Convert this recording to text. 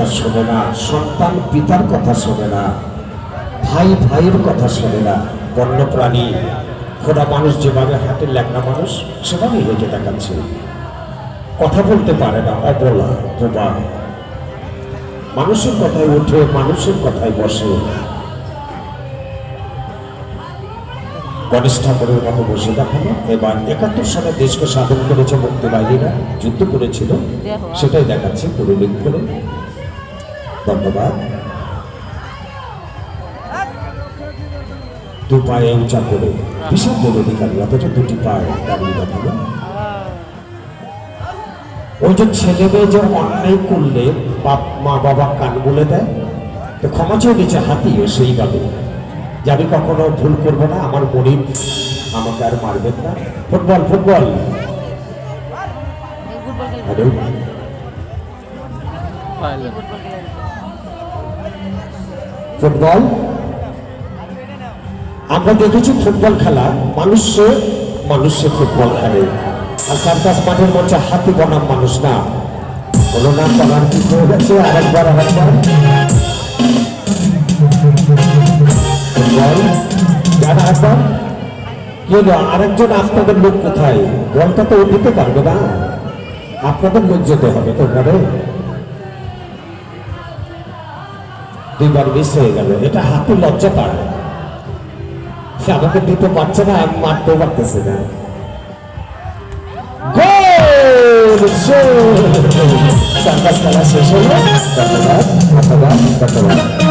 কথা শোনে না সন্তান পিতার কথা শোনে না ভাই ভাইয়ের কথা শোনে না বন্য প্রাণী খোদা মানুষ যেভাবে হাঁটে ল্যাংনা মানুষ সেভাবেই হেঁটে দেখাচ্ছে। কথা বলতে পারে না অবলা বোবা। মানুষের কথায় উঠে মানুষের কথায় বসে। গণেশ ঠাকুরের মতো বসে দেখানো এবার একাত্তর সালে দেশকে স্বাধীন করেছে মুক্তি বাহিনীরা যুদ্ধ করেছিল সেটাই দেখাচ্ছে পুরো লিঙ্ক করে ধন্যবাদ। দু পায়ে উঁচা করে দেব অধিকারী অথচ দুটি পায়ে দাঁড়িয়ে দেখাল ওই যে ছেলে মেয়ে যে অন্যায় করলে বাপ মা বাবা কান বলে দেয় তো ক্ষমা চেয়ে নিচে হাতিয়ে সেইভাবে যে আমি কখনো ভুল করব না আমার গরিব আমাকে আর মারবেন না। Football football. হ্যালো। ফুটবল। আমরা দেখেছি ফুটবল খেলা। মানুষে মানুষে ফুটবল খেলে। আর সার্কাস মাঠের মধ্যে হাতি বনাম মানুষ না। কোনো নাম বলার কি হয়ে গেছে, আরেকবার আরেকবার। আরেকজন আপনাদের লোক কোথায়? বলটা তো দিতে পারবে না। আপনাদের লোক যেতে হবে তো ঘরে দুইবার মিস হয়ে গেল। এটা হাতে লজ্জা পায়। সে আমাকে দিতে পারছে না, আমি মারতেও পারতেছে না। শেষ হলো। ধন্যবাদ ধন্যবাদ ধন্যবাদ।